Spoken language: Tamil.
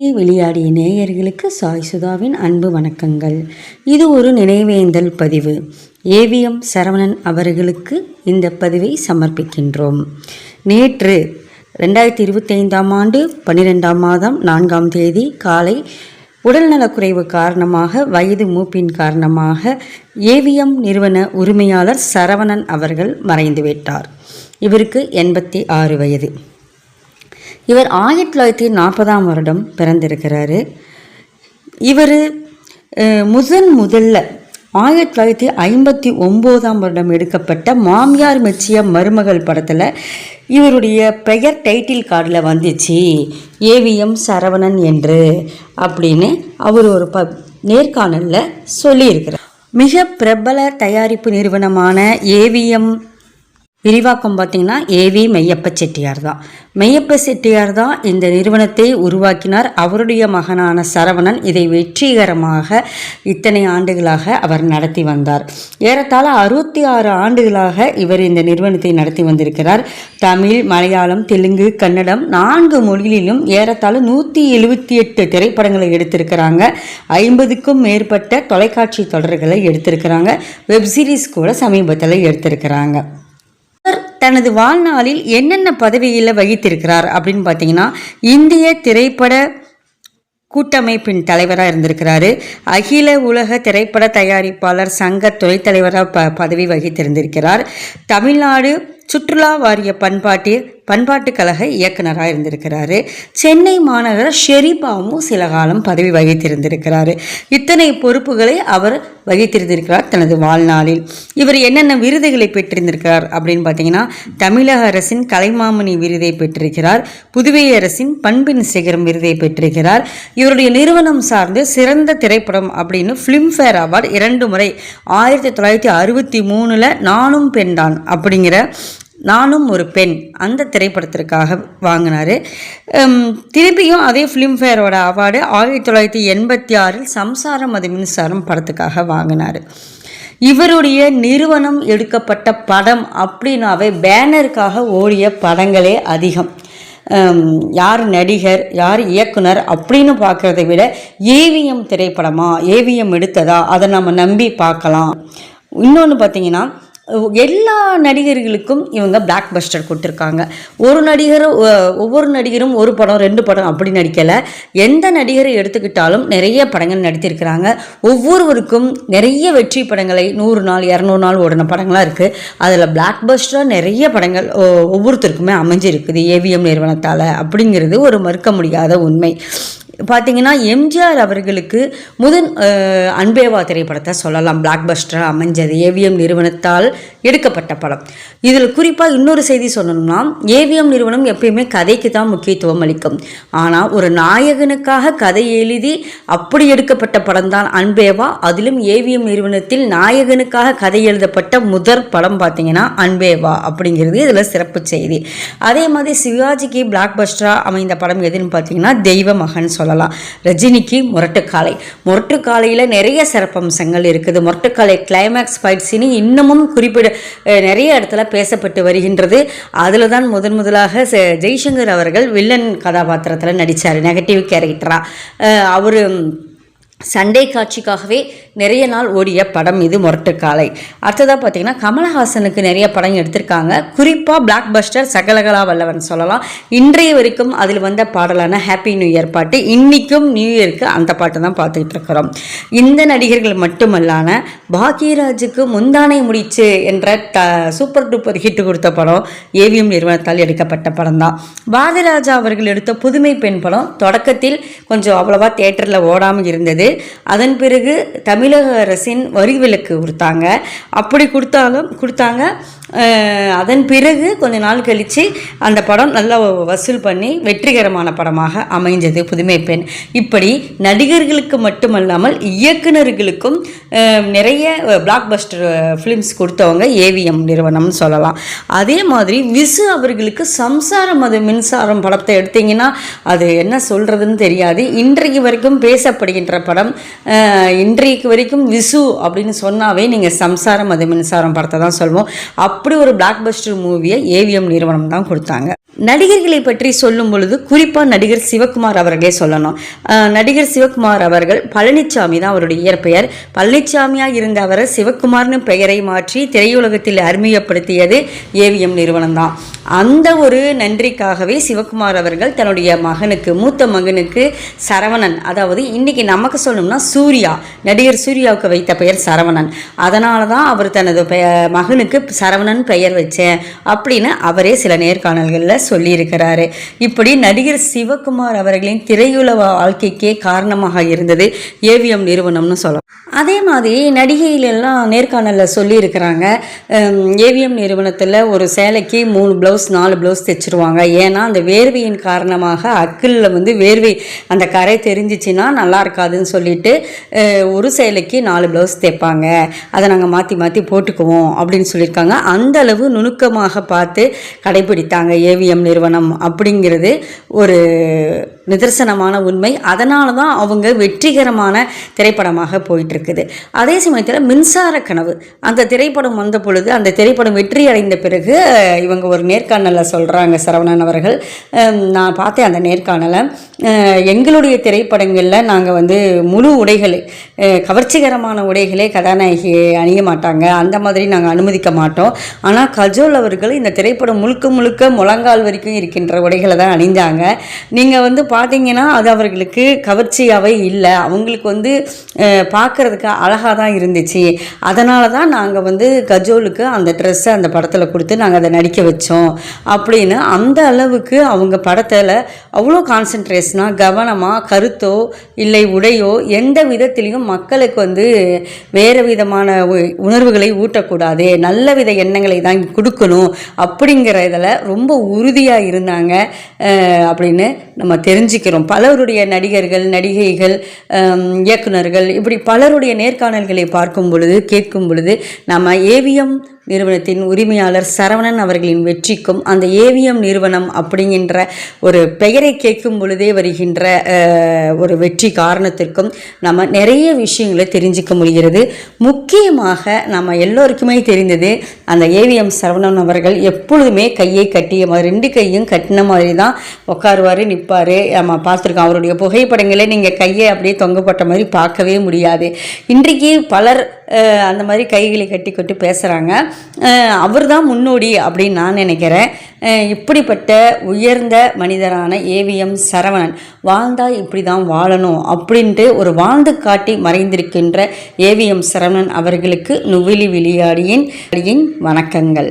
விளையாடிய நேயர்களுக்கு சாய் சுதாவின் அன்பு வணக்கங்கள். இது ஒரு நினைவேந்தல் பதிவு. ஏவிஎம் சரவணன் அவர்களுக்கு இந்த பதிவை சமர்ப்பிக்கின்றோம். நேற்று ரெண்டாயிரத்தி இருபத்தைந்தாம் ஆண்டு பன்னிரெண்டாம் மாதம் நான்காம் தேதி காலை உடல்நலக்குறைவு காரணமாக வயது மூப்பின் காரணமாக ஏவிஎம் நிறுவன உரிமையாளர் சரவணன் அவர்கள் மறைந்துவிட்டார். இவருக்கு எண்பத்தி ஆறு வயது. இவர் ஆயிரத்தி தொள்ளாயிரத்தி நாற்பதாம் வருடம் பிறந்திருக்கிறாரு. இவர் முதன் முதல்ல ஆயிரத்தி தொள்ளாயிரத்தி ஐம்பத்தி ஒம்போதாம் வருடம் எடுக்கப்பட்ட மாமியார் மெச்சிய மருமகள் படத்தில் இவருடைய பெயர் டைட்டில் கார்டில் வந்துச்சு. ஏவிஎம் சரவணன் என்று அப்படின்னு அவர் ஒரு ப நேர்காணலில் சொல்லியிருக்கிறார். மிக பிரபல தயாரிப்பு நிறுவனமான ஏவிஎம் விரிவாக்கம் பார்த்தீங்கன்னா ஏவி மெய்யப்ப செட்டியார் தான். மெய்யப்ப செட்டியார் தான் இந்த நிறுவனத்தை உருவாக்கினார். அவருடைய மகனான சரவணன் இதை வெற்றிகரமாக இத்தனை ஆண்டுகளாக அவர் நடத்தி வந்தார். ஏறத்தாழ அறுபத்தி ஆறு ஆண்டுகளாக இவர் இந்த நிறுவனத்தை நடத்தி வந்திருக்கிறார். தமிழ் மலையாளம் தெலுங்கு கன்னடம் நான்கு மொழிகளிலும் ஏறத்தாழ நூற்றி எழுபத்தி எட்டு திரைப்படங்களை எடுத்திருக்கிறாங்க. ஐம்பதுக்கும் மேற்பட்ட தொலைக்காட்சி தொடர்களை எடுத்திருக்கிறாங்க. வெப்சீரிஸ் கூட சமீபத்தில் எடுத்திருக்கிறாங்க. தனது வாழ்நாளில் என்னென்ன பதவியில் வகித்திருக்கிறார் அப்படின்னு பார்த்தீங்கன்னா இந்திய திரைப்பட கூட்டமைப்பின் தலைவராக இருந்திருக்கிறாரு. அகில உலக திரைப்பட தயாரிப்பாளர் சங்க துணைத் தலைவராக ப பதவி வகித்திருந்திருக்கிறார். தமிழ்நாடு சுற்றுலா வாரிய பண்பாட்டு பண்பாட்டுக் கழக இயக்குனராக இருந்திருக்கிறாரு. சென்னை மாநகர ஷெரீபாவும் சில காலம் பதவி வகித்திருந்திருக்கிறாரு. இத்தனை பொறுப்புகளை அவர் வகித்திருந்திருக்கிறார் தனது வாழ்நாளில். இவர் என்னென்ன விருதுகளை பெற்றிருந்திருக்கிறார் அப்படின்னு பார்த்தீங்கன்னா தமிழக அரசின் கலைமாமணி விருதை பெற்றிருக்கிறார். புதுவை அரசின் பண்பின் சிகரம் விருதை பெற்றிருக்கிறார். இவருடைய நிறுவனம் சார்ந்து சிறந்த திரைப்படம் அப்படின்னு ஃபிலிம்ஃபேர் அவார்டு இரண்டு முறை ஆயிரத்தி தொள்ளாயிரத்தி அறுபத்தி மூணில் நானும் பெண்தான் அப்படிங்கிற நானும் ஒரு பெண் அந்த திரைப்படத்திற்காக வாங்கினார். திரும்பியும் அதே ஃபிலிம்ஃபேரோட அவார்டு ஆயிரத்தி தொள்ளாயிரத்தி எண்பத்தி ஆறில் சம்சாரம் அது மின்சாரம் படத்துக்காக வாங்கினார். இவருடைய நிறுவனம் எடுக்கப்பட்ட படம் அப்படின்னாவே பேனருக்காக ஓடிய படங்களே அதிகம். யார் நடிகர் யார் இயக்குனர் அப்படின்னு பார்க்குறதை விட ஏவிஎம் திரைப்படமா ஏவிஎம் எடுத்ததா அதை நம்ம நம்பி பார்க்கலாம். இன்னொன்று பார்த்தீங்கன்னா எல்லா நடிகர்களுக்கும் இவங்க பிளாக் பஸ்டர் கொடுத்துருக்காங்க. ஒரு நடிகர் ஒவ்வொரு நடிகரும் ஒரு படம் ரெண்டு படம் அப்படி நடிக்கலை. எந்த நடிகரை எடுத்துக்கிட்டாலும் நிறைய படங்கள் நடித்திருக்கிறாங்க. ஒவ்வொருவருக்கும் நிறைய வெற்றி படங்களை நூறு நாள் இரநூறு நாள் ஓடின படங்களாக இருக்குது அதில் பிளாக் பஸ்டராக நிறைய படங்கள் ஒவ்வொருத்தருக்குமே அமைஞ்சிருக்குது. ஏவிஎம் நிறுவனத்தால் அப்படிங்கிறது ஒரு மறுக்க முடியாத உண்மை. பார்த்தீங்கன்னா எம்ஜிஆர் அவர்களுக்கு முதன் அன்பேவா திரைப்படத்தை சொல்லலாம். பிளாக் பஸ்டராக அமைஞ்சது ஏவிஎம் நிறுவனத்தால் எடுக்கப்பட்ட படம். இதில் குறிப்பாக இன்னொரு செய்தி சொல்லணும்னா ஏவிஎம் நிறுவனம் எப்பயுமே கதைக்கு தான் முக்கியத்துவம் அளிக்கும். ஆனால் ஒரு நாயகனுக்காக கதை எழுதி அப்படி எடுக்கப்பட்ட படம் தான் அன்பேவா. அதிலும் ஏவிஎம் நிறுவனத்தில் நாயகனுக்காக கதை எழுதப்பட்ட முதற் படம் பார்த்தீங்கன்னா அன்பேவா அப்படிங்கிறது இதில் சிறப்பு செய்தி. அதே மாதிரி சிவாஜிக்கு பிளாக் பஸ்டராக அமைந்த படம் எதுன்னு பார்த்தீங்கன்னா தெய்வ மகன் சொல்லலாம். ரஜினிக்கு முரட்டுக்காலை. முரட்டுக்காலையில் நிறைய சிறப்பம்சங்கள் இருக்குது. முரட்டுக்காலை கிளைமேக்ஸ் ஃபைட் சீனி இன்னமும் குறிப்பிட நிறைய இடத்துல பேசப்பட்டு வருகின்றது. அதில் தான் முதன் முதலாக ஜெய்சங்கர் அவர்கள் வில்லன் கதாபாத்திரத்தில் நடித்தார் நெகட்டிவ் கேரக்டராக அவர் சண்டே காட்சிக்காகவே நிறைய நாள் ஓடிய படம் இது முரட்டுக்காலை. அடுத்ததாக பார்த்தீங்கன்னா கமலஹாசனுக்கு நிறைய படம் எடுத்திருக்காங்க. குறிப்பாக பிளாக் பஸ்டர் சகலகலா வல்லவன் சொல்லலாம். இன்றைய வரைக்கும் அதில் வந்த பாடலான ஹாப்பி நியூ இயர் பாட்டு இன்றைக்கும் நியூ இயருக்கு அந்த பாட்டு தான் பார்த்துக்கிட்டு இருக்கிறோம். இந்த நடிகர்கள் மட்டுமல்லான பாக்யராஜுக்கு முந்தானை முடிச்சு என்ற த சூப்பர் டூப்பர் ஹிட் கொடுத்த படம் ஏவிஎம் நிறுவனத்தால் எடுக்கப்பட்ட படம் தான். பாரதிராஜா அவர்கள் எடுத்த புதுமை பெண் படம் தொடக்கத்தில் கொஞ்சம் அவ்வளோவா தேட்டரில் ஓடாமல் இருந்தது. அதன் பிறகு தமிழக அரசின் வரி விலக்கு கொடுத்தாங்க. அப்படி கொடுத்தாலும் கொடுத்தாங்க. அதன் பிறகு கொஞ்ச நாள் கழித்து அந்த படம் நல்லா வசூல் பண்ணி வெற்றிகரமான படமாக அமைஞ்சது புதுமை பெண். இப்படி நடிகர்களுக்கு மட்டுமல்லாமல் இயக்குநர்களுக்கும் நிறைய பிளாக் பஸ்டர் ஃபிலிம்ஸ் கொடுத்தவங்க ஏவிஎம் நிறுவனம்னு சொல்லலாம். அதே மாதிரி விசு அவர்களுக்கு சம்சாரம் அது மின்சாரம் படத்தை எடுத்தீங்கன்னா அது என்ன சொல்கிறதுன்னு தெரியாது. இன்றைக்கு வரைக்கும் பேசப்படுகின்ற படம் இன்றைக்கு வரைக்கும் விசு அப்படின்னு சொன்னாவே நீங்கள் சம்சாரம் அது மின்சாரம் படத்தை தான் சொல்வோம். அப் அப்படி ஒரு பிளாக் பஸ்டர் மூவியை ஏவிஎம் நிறுவனம் தான் கொடுத்தாங்க. நடிகர்களை பற்றி சொல்லும் பொழுது குறிப்பாக நடிகர் சிவகுமார் அவர்களே சொல்லணும். நடிகர் சிவகுமார் அவர்கள் பழனிச்சாமி தான் அவருடைய இயற்பெயர். பழனிச்சாமியாக இருந்த அவர் சிவகுமார்னு பெயரை மாற்றி திரையுலகத்தில் அறிமுகப்படுத்தியது ஏவிஎம் நிறுவனம் தான். அந்த ஒரு நன்றிக்காகவே சிவகுமார் அவர்கள் தன்னுடைய மகனுக்கு மூத்த மகனுக்கு சரவணன் அதாவது இன்னைக்கு நமக்கு சொல்லணும்னா சூர்யா நடிகர் சூர்யாவுக்கு வைத்த பெயர் சரவணன். அதனால தான் அவர் தனது பெ மகனுக்கு சரவணன் பெயர் வச்சேன் அப்படின்னு அவரே சில நேர்காணல்களில் சொல்லியிருக்கிறாரு. இப்படி நடிகர் சிவகுமார் அவர்களின் திரையுலக வாழ்க்கைக்கே காரணமாக இருந்தது ஏவிஎம் நிறுவனம்னு சொல்லலாம். அதே மாதிரி நடிகையிலெல்லாம் நேர்காணலில் சொல்லியிருக்கிறாங்க. ஏவிஎம் நிறுவனத்தில் ஒரு சேலைக்கு மூணு ப்ளவுஸ் நாலு ப்ளவுஸ் தைச்சிருவாங்க. ஏன்னா அந்த வேர்வையின் காரணமாக அக்கிளில் வந்து வேர்வை அந்த கரை தெரிஞ்சிச்சின்னா நல்லா இருக்காதுன்னு சொல்லிட்டு ஒரு சேலைக்கு நாலு ப்ளவுஸ் தைப்பாங்க. அதை நாங்கள் மாற்றி மாற்றி போட்டுக்குவோம் அப்படின்னு சொல்லியிருக்காங்க. அந்த அளவு நுணுக்கமாக பார்த்து கடைபிடித்தாங்க ஏவிஎம் நிறுவனம் அப்படிங்கிறது ஒரு நிதர்சனமான உண்மை. அதனால தான் அவங்க வெற்றிகரமான திரைப்படமாக போயிட்டுருக்குது. அதே சமயத்தில் மின்சார கனவு. அந்த திரைப்படம் வந்த பொழுது அந்த திரைப்படம் வெற்றி அடைந்த பிறகு இவங்க ஒரு நேர்காணலில் சொல்கிறாங்க சரவணன் அவர்கள். நான் பார்த்தேன் அந்த நேர்காணலை எங்களுடைய திரைப்படங்களில் நாங்கள் வந்து முழு உடைகள் கவர்ச்சிகரமான உடைகளே கதாநாயகி அணிய மாட்டாங்க. அந்த மாதிரி நாங்கள் அனுமதிக்க மாட்டோம். ஆனால் கஜோல் அவர்கள் இந்த திரைப்படம் முழுக்க முழுக்க முழங்கால் வரைக்கும் இருக்கின்ற உடைகளை தான் அணிந்தாங்க. நீங்கள் வந்து பார்த்தீங்கன்னா அது அவர்களுக்கு கவர்ச்சியாகவே இல்லை. அவங்களுக்கு வந்து பார்க்குறதுக்கு அழகாக தான் இருந்துச்சு. அதனால தான் நாங்கள் வந்து கஜோலுக்கு அந்த ட்ரெஸ்ஸை அந்த படத்தில் கொடுத்து நாங்கள் அதை நடிக்க வச்சோம். அப்படின்னு அந்த அளவுக்கு அவங்க படத்தில் அவ்வளோ கான்சன்ட்ரேஷனாக கவனமாக கருத்தோ இல்லை உடையோ எந்த விதத்திலையும் மக்களுக்கு வந்து வேறு விதமான உ- உணர்வுகளை ஊட்டக்கூடாது. நல்ல வித எண்ணங்களை தான் கொடுக்கணும் அப்படிங்கிற இதில் ரொம்ப உறுதியாக இருந்தாங்க. அப்படின்னு நம்ம தெரிஞ்சுக்கிறோம். பலருடைய நடிகர்கள் நடிகைகள் இயக்குநர்கள் இயக்குனர்கள் இப்படி பலருடைய நேர்காணல்களை பார்க்கும் பொழுது கேட்கும் பொழுது நம்ம ஏவிஎம் நிறுவனத்தின் உரிமையாளர் சரவணன் அவர்களின் வெற்றிக்கும் அந்த ஏவிஎம் நிறுவனம் அப்படிங்கின்ற ஒரு பெயரை கேட்கும் பொழுதே வருகின்ற ஒரு வெற்றி காரணத்திற்கும் நம்ம நிறைய விஷயங்களை தெரிஞ்சுக்க முடிகிறது. முக்கியமாக நம்ம எல்லோருக்குமே தெரிந்தது அந்த ஏவிஎம் சரவணன் அவர்கள் எப்பொழுதுமே கையை கட்டிய மாதிரி ரெண்டு கையும் கட்டின மாதிரி தான் உட்காருவார் நிற்பார் நம்ம பார்த்துருக்கோம் அவருடைய புகைப்படங்களே நீங்கள் கையை அப்படியே தொங்கப்பட்ட மாதிரி பார்க்கவே முடியாது. இன்றைக்கு பலர் அந்த மாதிரி கைகளை கட்டி கொட்டி பேசுகிறாங்க அவர் தான் முன்னோடி அப்படின்னு நான் நினைக்கிறேன். இப்படிப்பட்ட உயர்ந்த மனிதரான ஏவிஎம் சரவணன் வாழ்ந்தால் இப்படி தான் வாழணும் அப்படின்ட்டு ஒரு வாழ்ந்து காட்டி மறைந்திருக்கின்ற ஏவிஎம் சரவணன் அவர்களுக்கு நுவிலி விளையாடியின் வணக்கங்கள்.